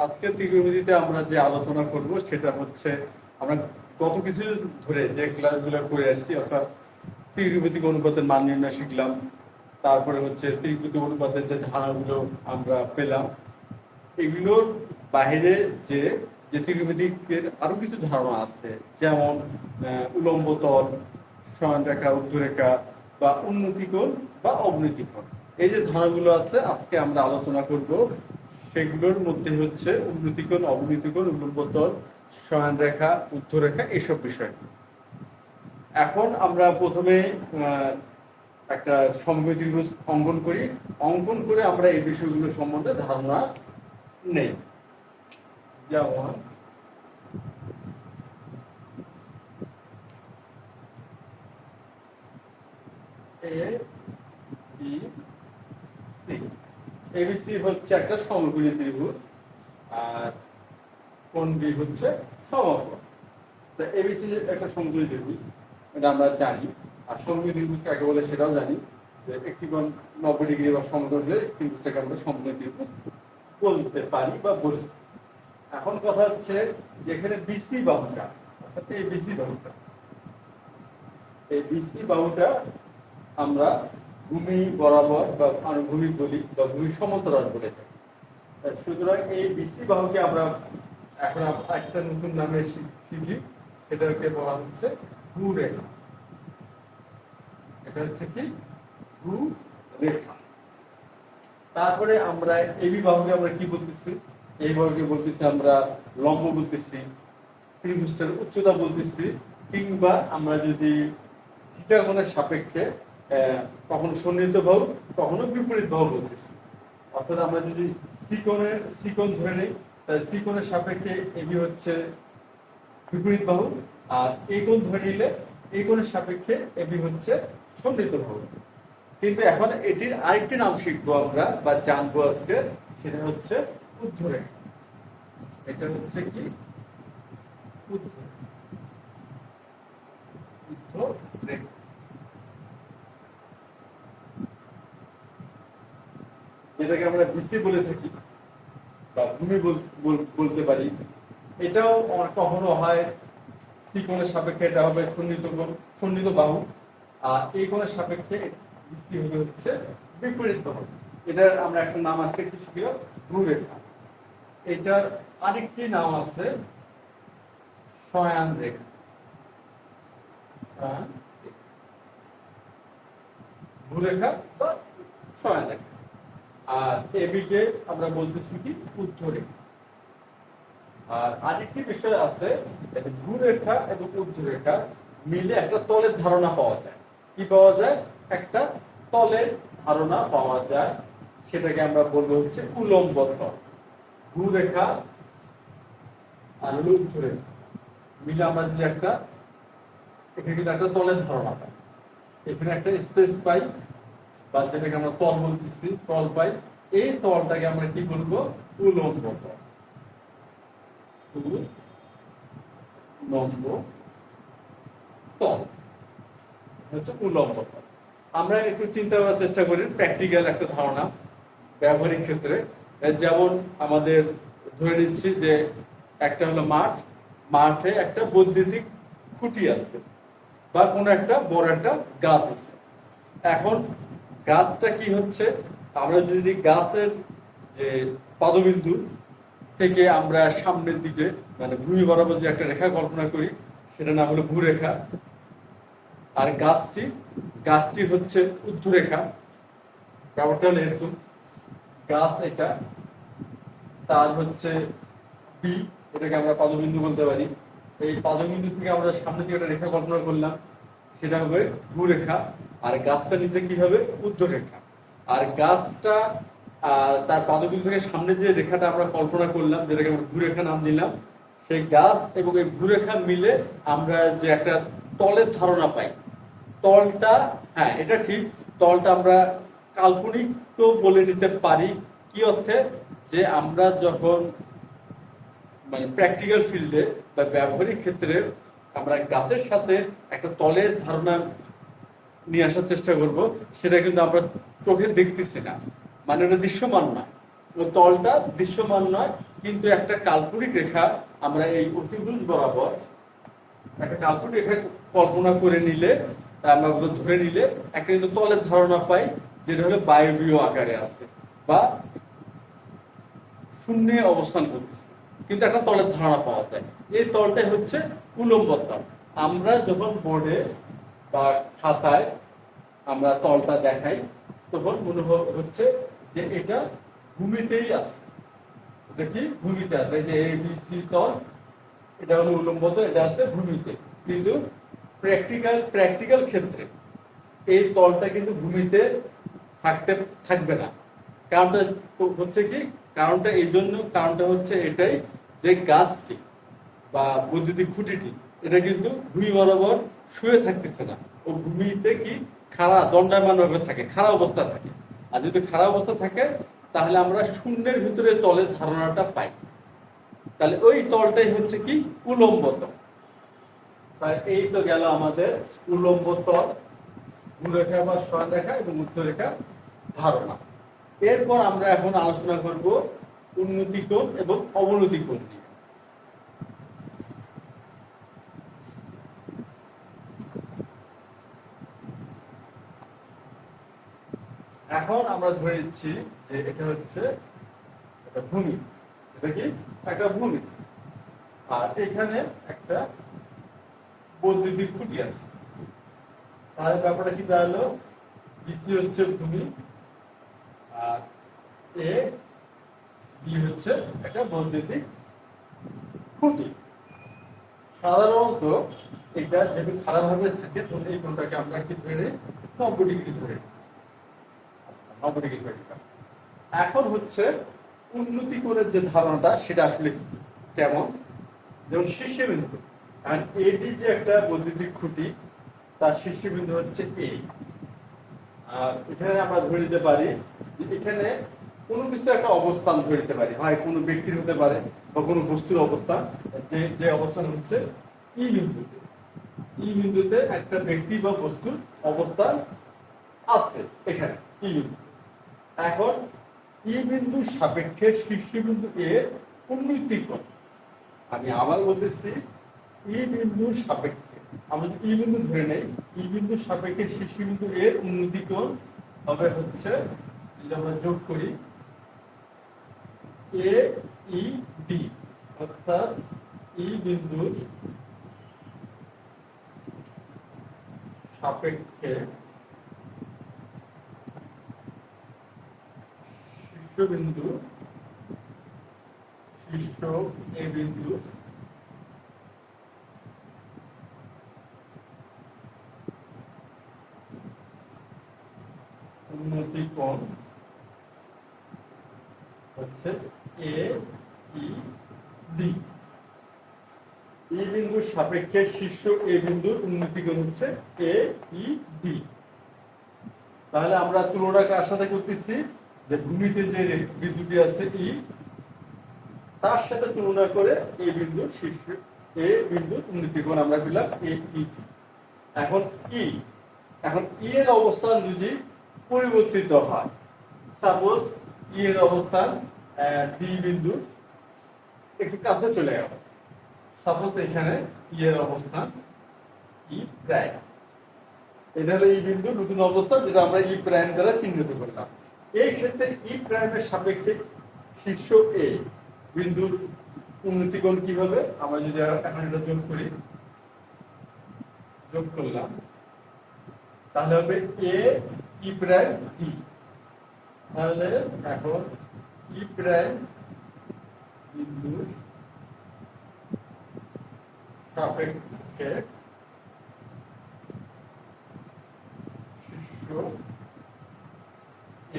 আজকে ত্রিকোণমিতিতে আমরা যে আলোচনা করব সেটা হচ্ছে আমরা গত কিছু ধরে যে ক্লাসগুলো করে আসছি, অর্থাৎ ত্রিকোণমিতিক অনুপাতের মান নির্ণয় শিখলাম, তারপরে হচ্ছে ত্রিকোণমিতিক অনুপাতের যে ধারণাগুলো আমরা পেলাম, এগুলোর বাইরে যে যে ত্রিকোণমিতিকের আরও কিছু ধারণা আছে, যেমন উলম্ব তল সমান রেখা উদ্ধরেখা বা উন্নতিকোণ বা অবনতিকোণ। এই যে ধারণাগুলো আছে, আজকে আমরা আলোচনা করব সেগুলোর মধ্যে হচ্ছে উন্নতিকোণ, অবনতিকোণ তল সমান রেখা উদ্ধরেখা এসব বিষয়। এখন আমরা প্রথমে একটা সমবায় ত্রিভুজ অঙ্কন করি। অঙ্কন করে আমরা এই বিষয়গুলো সম্বন্ধে ধারণা নেই। যেমন এ বি সি এবিসি হচ্ছে একটা সমকোণী ত্রিভুজ, আর কোন বি হচ্ছে সমকোণ তো এবিসি একটা সমকোণী ত্রিভুজ, এটা আমরা জানি। আর সমকোণী ত্রিভুজ কাকে বলে সেটাও জানি, যে একটি কোণ নব্বই ডিগ্রি বা সমতল হলে ত্রিভুজটাকে আমরা সমকোণী ত্রিভুজ বলতে পারি বা বলি। এখন কথা হচ্ছে যেখানে বিসি বাহুটা, অর্থাৎ এই বিসি বাহুটা। এই বিসি বাহুটা আমরা ভূমি বরাবর বা আনুভূমিক বলি বা ভূমি সমান্তরাল বলে থাকি। সুতরাং এই বিসি বাহুকে আমরা এখন একটা নতুন নামে শিখি, সেটাকে বলা হচ্ছে ভূরেখা এটা হচ্ছে কি? ভূ রেখা। তারপরে আমরা এবি বাহুকে আমরা কি বলতেছি? এই বাহুকে বলতেছি আমরা লম্ব বলতেছি, ত্রিভুজটার উচ্চতা বলতেছি, কিংবা আমরা যদি থিটা সাপেক্ষে কখনো সন্নিহিত বাহু কখনো বিপরীত বাহু বলতেছি। অর্থাৎ আমরা যদি সিকোণের সিকোণ ধরে নিই তাহলে সিকোণের সাপেক্ষে এবি হচ্ছে বিপরীত বাহু আর এই ধরে নিলে এই কোণের সাপেক্ষে এবি হচ্ছে সন্নিহিত বাহু কিন্তু এখন এটির আরেকটি নাম শিখব আমরা, বা জানব আজকে, সেটা হচ্ছে উদ্ধরেখা এটা হচ্ছে কি? উদ্ধ- উদ্ধরেখা যেটাকে আমরা বিসি বলে থাকি বা ভূমি বল- বল- বলতে পারি। এটাও কখনো হয় সি কোণের সাপেক্ষে এটা হবে সন্নিহিত কোণ সন্নিহিত বাহু। আর এই কোণের সাপেক্ষে বিসি হবে হচ্ছে বিপরীত বাহু। এটার আমরা একটা নাম আজকে কি ভূরেখা। এটার আরেকটি নাম আছে শয়ান রেখা। ভূরেখা বা শয়ান রেখা আর এবিকে আমরা বলতেছি কি উদ্ধরেখা। আর আরেকটি বিষয় আছে ভূরেখা এবং উদ্ধরেখা মিলে একটা তলের ধারণা পাওয়া যায়। কি পাওয়া যায়? একটা তলের ধারণা পাওয়া যায়। সেটাকে আমরা বলব হচ্ছে উলম্ব তল। ভূরেখা আর হলো উদ্ধরেখা। মিলে আমরা যদি একটা, এখানে কিন্তু একটা তলের ধারণা পাই। এখানে একটা স্পেস পাই। বা যেটাকে আমরা তল বলতেছি, তল পাই, এই তলটাকে আমরা কি বলব? উলম্ব তল। উলম্ব তল। হচ্ছে উলম্ব তল। আমরা একটু চিন্তা করার চেষ্টা করি প্র্যাকটিক্যাল একটা ধারণা ব্যবহারিক ক্ষেত্রে। যেমন আমাদের ধরে নিচ্ছি যে একটা হলো মাঠ, মাঠে একটা বৈদ্যুতিক খুঁটি আছে বা কোনো একটা বড় একটা গাছ আছে। এখন গাছটা কি হচ্ছে? আমরা যদি গাছের যে পদবিন্দু থেকে আমরা সামনের দিকে মানে ভূমি বরাবর যে একটা রেখা কল্পনা করি সেটা নাম হলো ভূরেখা। আর গাছটি গাছটি হচ্ছে উদ্ধরেখা। ব্যাপারটা হলো এরকম। গাছ এটা, তার হচ্ছে বি এটাকে আমরা পদবিন্দু বলতে পারি। এই পদবিন্দু থেকে আমরা সামনে দিকে একটা রেখা কল্পনা করলাম, সেটা হবে ভূরেখা। আর গাছটা নিচে কি হবে উদ্ধরেখা আর গাছটা তার পদবিন্দু থেকে সামনে যে রেখাটা আমরা কল্পনা করলাম, যেটাকে আমরা ভূরেখা নাম দিলাম, সেই গাছ এবং এই ভূরেখা মিলে আমরা যে একটা তলের ধারণা পাই। তলটা হ্যাঁ এটা ঠিক, তলটা আমরা কাল্পনিক তো বলে নিতে পারি। কি অর্থে? যে আমরা যখন মানে প্র্যাকটিক্যাল ফিল্ডে বা ব্যবহারিক ক্ষেত্রে আমরা গাছের সাথে একটা তলের ধারণা নিয়ে আসার চেষ্টা করব, সেটা কিন্তু আমরা চোখে দেখতেছি না। মানে ওটা দৃশ্যমান নয়। ও তলটা দৃশ্যমান নয়, কিন্তু একটা কাল্পনিক রেখা আমরা এই অতিভুজ বরাবর একটা কাল্পনিক রেখা কল্পনা করে নিলে, আমরা ধরে নিলে, একটা কিন্তু তলের ধারণা পাই যেটা হলো বায়বীয় আকারে আছে বা শূন্যে অবস্থান করতেছে। কিন্তু একটা তলের ধারণা পাওয়া যায়। এই তলটাই হচ্ছে উলম্ব তল আমরা যখন বোর্ডে বা খাতায় আমরা তলটা দেখাই, তখন মনে হচ্ছে যে এটা ভূমিতেই আছে। এটা কি? ভূমিতে আছে। যে এ বি সি তল, এটা হলো উলম্ব তল, এটা আছে ভূমিতে। কিন্তু প্র্যাকটিক্যাল প্র্যাকটিক্যাল ক্ষেত্রে এই তলটা কিন্তু ভূমিতে থাকতে, থাকবে না। কারণটা হচ্ছে কি? কারণটা এই জন্য, কারণটা হচ্ছে এটাই যে গাছটি বা বৈদ্যুতিক খুঁটিটি, এটা কিন্তু ভূমি বরাবর শুয়ে থাকতেছে না। ও ভূমিতে কি খাড়া দণ্ডায়মান ভাবে থাকে, খাড়া অবস্থা থাকে। আর যদি খাড়া অবস্থা থাকে, তাহলে আমরা শূন্যের ভিতরে তলের ধারণাটা পাই। তাহলে ওই তলটাই হচ্ছে কি? উলম্ব তল। এই তো গেল আমাদের উলম্ব তল। ভূরেখা বা রেখা এবং উত্তরেখার ধারণা। এরপর আমরা এখন আলোচনা করব উন্নতি কোণ এবং অবনতি কোণ নিয়ে। এখন আমরা ধরে নিচ্ছি যে এটা হচ্ছে একটা ভূমি। এটা কি? একটা ভূমি। আর এখানে একটা বৈদ্যুতিক খুঁটি আছে। তাহলে ব্যাপারটা কি দাঁড়াল? বিসি হচ্ছে ভূমি, আর এ বি হচ্ছে একটা বৈদ্যুতিক খুঁটি। সাধারণত এটা যদি খারাপভাবে থাকে তাহলে এই কোনটাকে আমরা কি ধরে নব্বই ডিগ্রি ধরে নিলাম। এখন হচ্ছে উন্নতি করে যে ধারণাটা, সেটা আসলে কেমন? যেমন শীর্ষবিন্দু। আর এডি যে একটা বৈদ্যুতিক খুঁটি, তার শীর্ষবিন্দু হচ্ছে এ। আর এখানে আমরা ধরে নিতে পারি যে এখানে কোনো কিছু একটা অবস্থান ধরে নিতে পারি। হয় কোনো ব্যক্তির হতে পারে বা কোনো বস্তুর অবস্থান যে যে অবস্থান হচ্ছে ই বিন্দুতে। ই বিন্দুতে একটা ব্যক্তি বা বস্তুর অবস্থান আছে এখানে, ই বিন্দু। এখন ই বিন্দুর সাপেক্ষে শীর্ষবিন্দু এর উন্নতি কোণ আমি আবার বলতেছি, ই বিন্দুর সাপেক্ষে। আমরা ই বিন্দু ধরে নেই, ই বিন্দুর সাপেক্ষে বিন্দু এর উন্নতি হচ্ছে আমরা যোগ করি, এ, ই, ডি, অর্থাৎ ই বিন্দুর সাপেক্ষে শীর্ষবিন্দু শীর্ষ এ বিন্দু, উন্নতি হচ্ছে এ ই ই বিন্দুর সাপেক্ষে শীর্ষ এ বিন্দুর উন্নতি কোণ হচ্ছে এ ই ডি তাহলে আমরা তুলনা কার সাথে করতেছি? যে ভূমিতে যে বিন্দুটি আছে, ই তার সাথে তুলনা করে এ বিন্দুর শীর্ষ, এ বিন্দুর উন্নতি কোণ আমরা পেলাম এ, ই, টি। এখন ই এখন ই এর অবস্থান যদি পরিবর্তিত হয় সাপোজ ই এর অবস্থান ডি বিন্দুর একটু কাছে চলে গেল। সাপোজ এখানে ই এর অবস্থান, ই প্রাইম। এটা হলো ই বিন্দু নতুন অবস্থান যেটা আমরা ই প্রাইম দ্বারা চিহ্নিত করলাম। এই ক্ষেত্রে ই প্রাইমের সাপেক্ষে শীর্ষ এ। বিন্দুর উন্নতি কোণ কি হবে আমরা যদি এখন এটা যোগ করি। যোগ করলাম। তাহলে হবে এ ই প্রাইম ই। তাহলে এখন ই প্রাইম বিন্দুর সাপেক্ষে শীর্ষ এ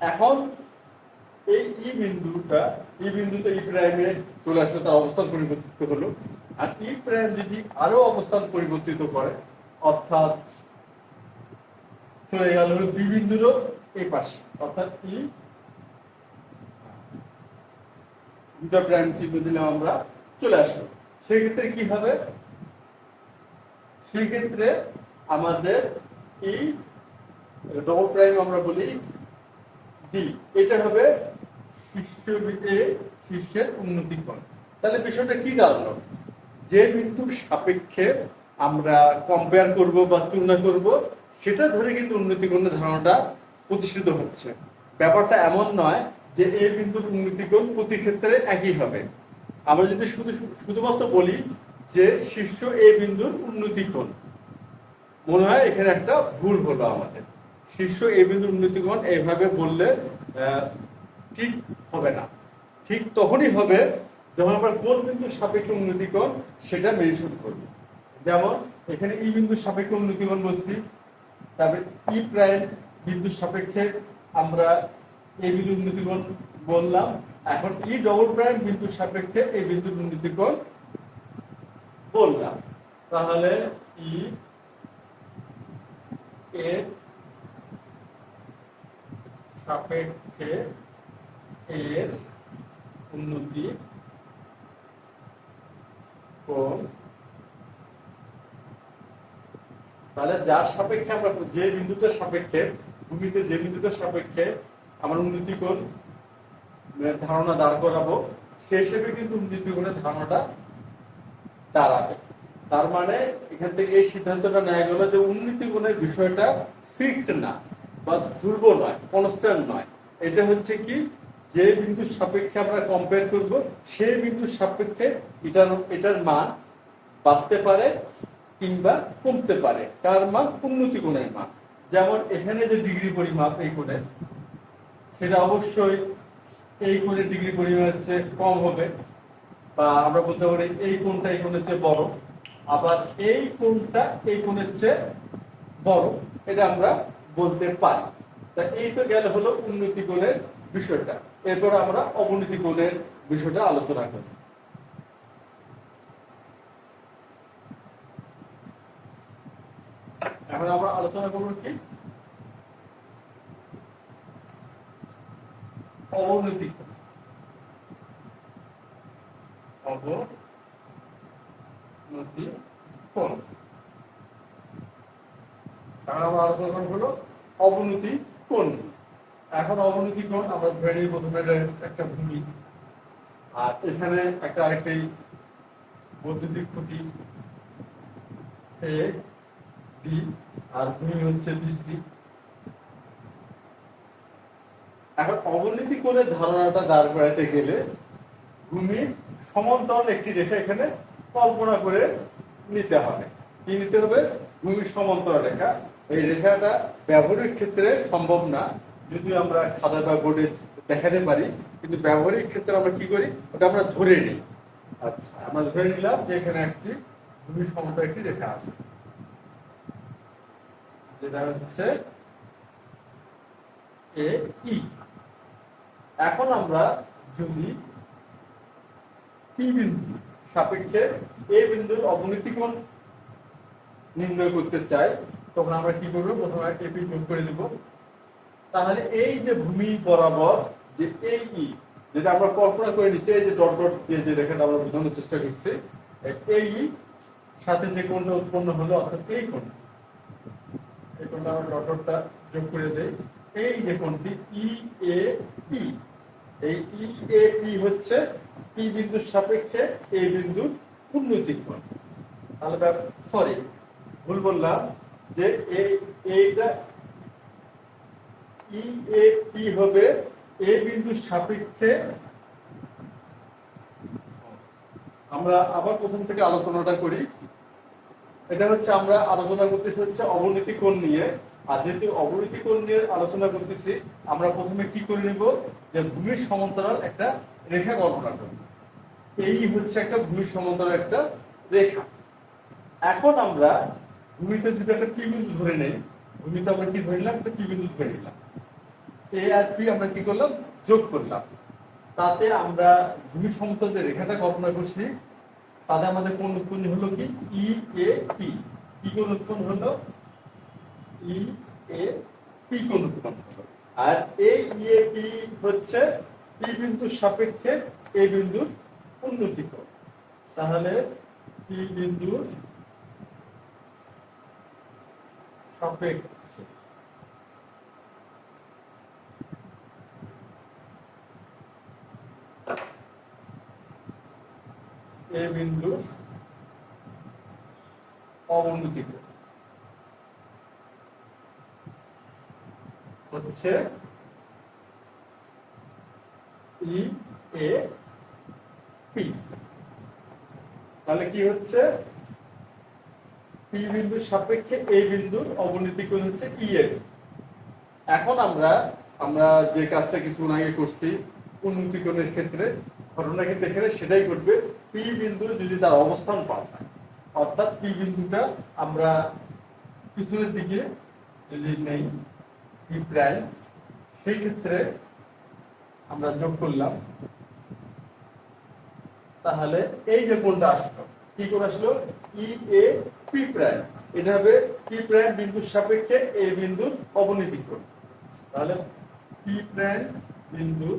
এখন এই ই বিন্দুটা, ই বিন্দুতে ই প্রাইমে চলে আসলে, তার অবস্থান পরিবর্তিত হলো। আর ই প্রাইম যদি আরও অবস্থান পরিবর্তিত করে, অর্থাৎ চলে গেল বি বিন্দুরও এই পাশে, অর্থাৎ ই দুটা প্রাইম চিহ্ন দিলাম আমরা, চলে সেক্ষেত্রে কি হবে? সেক্ষেত্রে আমাদের এই ডবল প্রাইম আমরা বলি ডি এটা হবে শীর্ষের উন্নতি কোণ। তাহলে বিষয়টা কি দাঁড়াল? যে বিন্দুর সাপেক্ষে আমরা কম্পেয়ার করব বা তুলনা করব, সেটা ধরে কিন্তু উন্নতি কোণের ধারণাটা প্রতিষ্ঠিত হচ্ছে। ব্যাপারটা এমন নয় যে এই বিন্দুর উন্নতি কোণ প্রতি ক্ষেত্রে একই হবে। আমরা যদি শুধু শুধুমাত্র বলি যে শীর্ষ এ বিন্দুর উন্নতি কোণ মনে হয় এখানে একটা ভুল হলো আমাদের। শীর্ষ এ বিন্দুর উন্নতিকোণ এইভাবে বললে ঠিক হবে না। ঠিক তখনই হবে যখন আমরা কোন বিন্দুর সাপেক্ষে উন্নতিকোণ সেটা মেনশন করব। যেমন এখানে ই বিন্দুর সাপেক্ষে উন্নতিকোণ বলছি, তারপরে ই প্রাইম বিন্দুর সাপেক্ষে আমরা এই বিন্দুর উন্নতিকোণ বললাম। এখন ই ডবল প্রাইম বিন্দুর সাপেক্ষে এই বিন্দুর উন্নতিকোণ বললাম। তাহলে ই এর সাপেক্ষে এর উন্নতি তাহলে যার সাপেক্ষে আমরা যে বিন্দুটার সাপেক্ষে ভূমিতে যে বিন্দুটার সাপেক্ষে আমার উন্নতি কোণ ধারণা দাঁড় করাবো, সে হিসেবে কিন্তু উন্নতি কোণের ধারণাটা দাঁড়াবে তার মানে এখান থেকে এই সিদ্ধান্তটা নেওয়া গেল যে উন্নতি কোণের বিষয়টা ফিক্সড না, বা দুর্বল নয় কনস্ট্যান্ট নয়। এটা হচ্ছে কি, যে বিন্দুর সাপেক্ষে আমরা কম্পেয়ার করব সেই বিন্দুর সাপেক্ষে এটার এটার মান বাড়তে পারে কিংবা কমতে পারে। কার মান উন্নতি কোণের মান। যেমন এখানে যে ডিগ্রি পরিমাপ এই কোণে, সেটা অবশ্যই এই কোণের ডিগ্রি পরিমাপের চেয়ে কম হবে। বা আমরা বলতে পারি এই কোণটা এই কোণের চেয়ে বড়, আবার এই কোণটা এই কোণের চেয়ে বড়, এটা আমরা বলতে পারি। তা এই তো গেল হলো উন্নতি কোণের বিষয়টা। এরপর আমরা অবনতি কোণের বিষয়টা আলোচনা করি এখন আমরা আলোচনা করব কি? অবনতি। অবনতি কোন তাহলে আমরা আলোচনা করব হলো অবনতি কোণ। এখন অবনতি কোণ আমরা ধরে নিই প্রথমে একটা ভূমি। আর এখানে একটা আরেকটি বৈদ্যুতিক খুঁটি। ভূমি এখন অবনতি কোণের ধারণাটা দাঁড় করাতে গেলে সমান্তরাল একটি রেখা এখানে কল্পনা করে নিতে হবে। কি নিতে হবে? সমান্তরাল রেখা। এই রেখাটা ব্যবহারিক ক্ষেত্রে সম্ভব না। যদিও আমরা খাতা বা বোর্ডে দেখাতে পারি, কিন্তু ব্যবহারিক ক্ষেত্রে আমরা কি করি? ওটা আমরা ধরে নিই। আচ্ছা আমরা ধরে নিলাম যে এখানে একটি ভূমির সমান্তরাল একটি রেখা আছে। যেটা হচ্ছে এখন আমরা যদি পি বিন্দু সাপেক্ষে এ বিন্দুর অবনতি কোণ নির্ণয় করতে চাই, তখন আমরা কি করব? প্রথমে এপি করে দিব। তাহলে এই যে ভূমি বরাবর যে এই ই, যেটা আমরা কল্পনা করে নিচ্ছি এই যে ডট ডট দিয়ে যে রেখাটা আমরা বোঝানোর চেষ্টা করছি, এই সাথে যে কোণটা উৎপন্ন হলো, অর্থাৎ এই কোণ কোণটা আমরা যোগ করে এই যে কোণটি ই এ পি এই ই এ পি হচ্ছে পি বিন্দুর সাপেক্ষে এই বিন্দুর উন্নতি কোণ। তাহলে সরি ভুল বললাম যে এই এইটা ই এ পি হবে এ বিন্দুর সাপেক্ষে। আমরা আবার প্রথম থেকে আলোচনাটা করি। এটা হচ্ছে আমরা আলোচনা করতেছি হচ্ছে অবনতি কোণ নিয়ে। আর যেহেতু অবনতি কোণ নিয়ে আলোচনা করতেছি, আমরা প্রথমে কি করে নিব? যে ভূমির সমান্তরাল একটা রেখা কল্পনা করব। এই হচ্ছে একটা ভূমির সমান্তরাল একটা রেখা। এখন আমরা ভূমিতে যদি একটা পি বিন্দু ধরে নেই, ভূমিতে আমরা কি ধরে নিলাম? একটা পি বিন্দু ধরে নিলাম। এ আর পি আমরা কি করলাম? যোগ করলাম। তাতে আমরা ভূমি সমতল যে রেখাটা কল্পনা করছি তাতে আমাদের কোন উৎপন্ন হলো কি? ই এ পি কি কোন উৎপন্ন হলো? ই এ পি কোন উৎপন্ন হলো। আর এই ই এ পি হচ্ছে পি বিন্দুর সাপেক্ষে এ বিন্দুর উন্নতি কোণ তাহলে পি বিন্দুর সাপেক্ষে এ বিন্দুর অবনতি হচ্ছে ই, এ, পি। তাহলে কি হচ্ছে? পি বিন্দুর সাপেক্ষে এ বিন্দুর অবনতি কোণ হচ্ছে ই এ এখন আমরা আমরা যে কাজটা কিছুক্ষণ আগে করছি, উন্নতি কোণের ক্ষেত্রে ঘটনা কিন্তু এখানে সেটাই ঘটবে। পি বিন্দু যদি তার অবস্থান পাল্টায় অর্থাৎ পি বিন্দুটা আমরা পিছনের দিকে যদি নেই পি প্রাইম, সেই ক্ষেত্রে আমরা যোগ করলাম। তাহলে এই যে কোণটা আসলো, কি আসলো? E A P prime. এটা হবে পি প্রাইম বিন্দুর সাপেক্ষে এ বিন্দুর অবনতি কোণ। তাহলে পি প্রাইম বিন্দুর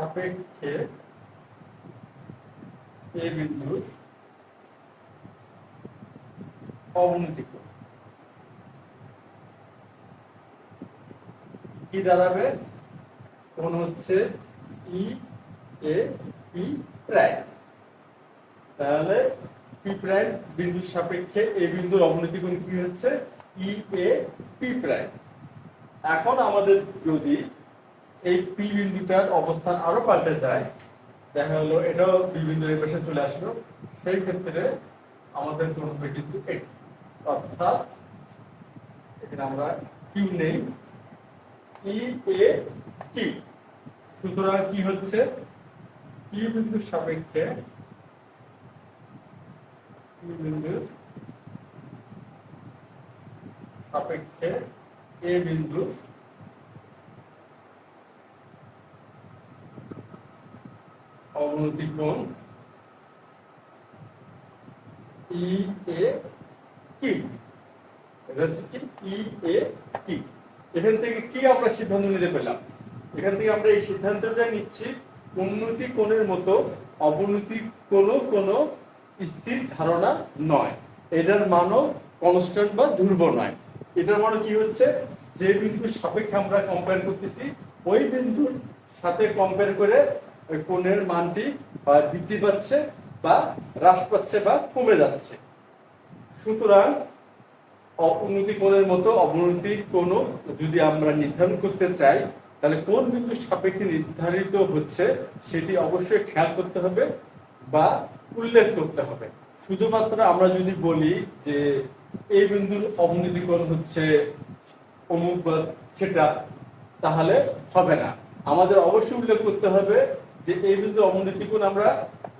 সাপেক্ষে এ বিন্দুর অবনতি কোণ কি দাঁড়াবে? কোন হচ্ছে ই এ পি প্রাইম। তাহলে পি প্রাইম বিন্দুর সাপেক্ষে এ বিন্দুর অবনতি কোণ কি হচ্ছে? E A P prime. এখন আমাদের যদি এই পি বিন্দুটার অবস্থান আরও পাল্টে যায়। দেখা হলো এটাও বি বিন্দুর পাশে চলে আসলো। সেই ক্ষেত্রে আমাদের কোন কিন্তু এটি। অর্থাৎ এখানে আমরা কিউ নেই। ই এ কিউ সুতরাং কি হচ্ছে কি বিন্দুর সাপেক্ষে কি বিন্দুর সাপেক্ষে এ বিন্দুর অবনতি কোণ? এ কি? এখান থেকে কি আমরা সিদ্ধান্ত নিতে পেলাম? এখান থেকে আমরা এই সিদ্ধান্তটা নিচ্ছি, উন্নতি কোণের মতো অবনতি কোনো কোনো স্থির ধারণা নয়। এটার মানও কনস্ট্যান্ট বা ধ্রুব নয়। এটার মানে কি হচ্ছে? যে বিন্দুর সাপেক্ষে আমরা কম্পেয়ার করতেছি, ওই বিন্দুর সাথে কম্পেয়ার করে কোণের মানটি বৃদ্ধি পাচ্ছে বা হ্রাস পাচ্ছে বা কমে যাচ্ছে। সুতরাং অবনতি কোণের মতো অবনতি কোণ যদি আমরা নির্ধারণ করতে চাই, তাহলে কোন বিন্দুর সাপেক্ষে নির্ধারিত হচ্ছে সেটি অবশ্যই খেয়াল করতে হবে বা উল্লেখ করতে হবে। শুধুমাত্র আমরা যদি বলি যে এই বিন্দুর অবনতি কোণ হচ্ছে অমুক বা সেটা, তাহলে হবে না। আমাদের অবশ্যই উল্লেখ করতে হবে যে এই বিন্দু অবনতি আমরা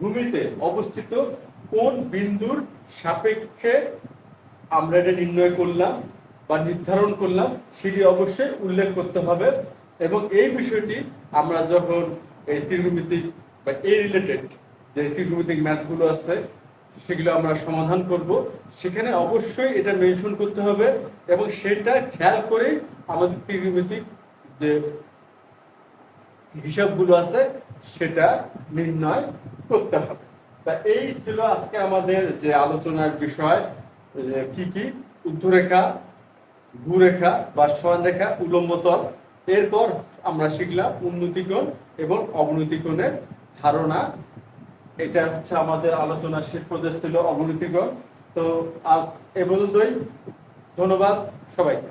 ভূমিতে অবস্থিত কোন বিন্দুর সাপেক্ষে আমরা এটা নির্ণয় করলাম বা নির্ধারণ করলাম সেটি অবশ্যই উল্লেখ করতে হবে এবং এই বিষয়টি আমরা যখন এই ত্রিকোণমিতিক বা এই রিলেটেড যে ত্রিকোণমিতিক ম্যাথগুলো আছে, সেগুলো আমরা সমাধান করব। সেখানে অবশ্যই এটা মেনশন করতে হবে এবং সেটা খেয়াল করে আমাদের ত্রিকোণমিতিক যে হিসাবগুলো আছে সেটা নির্ণয় করতে হবে। তা এই ছিল আজকে আমাদের যে আলোচনার বিষয় কি কি? উদ্ধরেখা, ভূরেখা বা সমান রেখা উলম্ব এরপর আমরা শিখলাম উন্নতিকোণ এবং অবনতিকোণের ধারণা। এটা হচ্ছে আমাদের আলোচনার শেষ পর্যায়ে ছিল অবনতিকোণ। তো আজ এ পর্যন্তই। ধন্যবাদ সবাইকে।